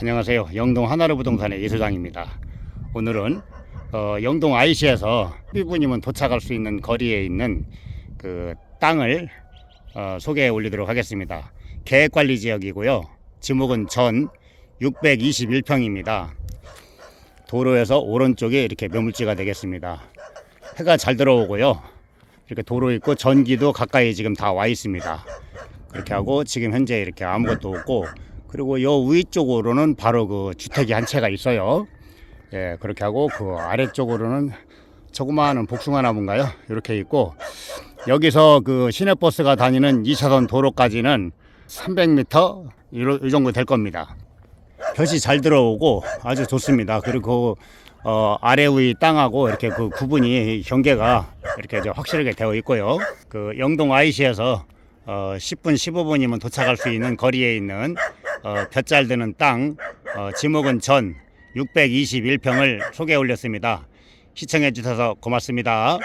안녕하세요. 영동 하나로 부동산의 이소장입니다. 오늘은 어, 영동 IC에서 삐부님은 도착할 수 있는 거리에 있는 그 땅을 어, 소개해 올리도록 하겠습니다. 계획관리 지역이고요. 지목은 전 621평입니다. 도로에서 오른쪽에 이렇게 매물지가 되겠습니다. 해가 잘 들어오고요. 이렇게 도로 있고 전기도 가까이 지금 다 와 있습니다. 그렇게 하고 지금 현재 이렇게 아무것도 없고 그리고 요 위쪽으로는 바로 그 주택이 한 채가 있어요. 예, 그렇게 하고 그 아래쪽으로는 조그마한 복숭아 나무인가요? 이렇게 있고 여기서 그 시내버스가 다니는 2차선 도로까지는 300m 이 정도 될 겁니다. 볕이 잘 들어오고 아주 좋습니다. 그리고 어, 아래 위 땅하고 이렇게 그 구분이 경계가 이렇게 저 확실하게 되어 있고요. 그 영동 IC에서 어, 10분 15분이면 도착할 수 있는 거리에 있는 어, 볕잘 드는 땅 어, 지목은 전 621평을 소개해 올렸습니다. 시청해 주셔서 고맙습니다.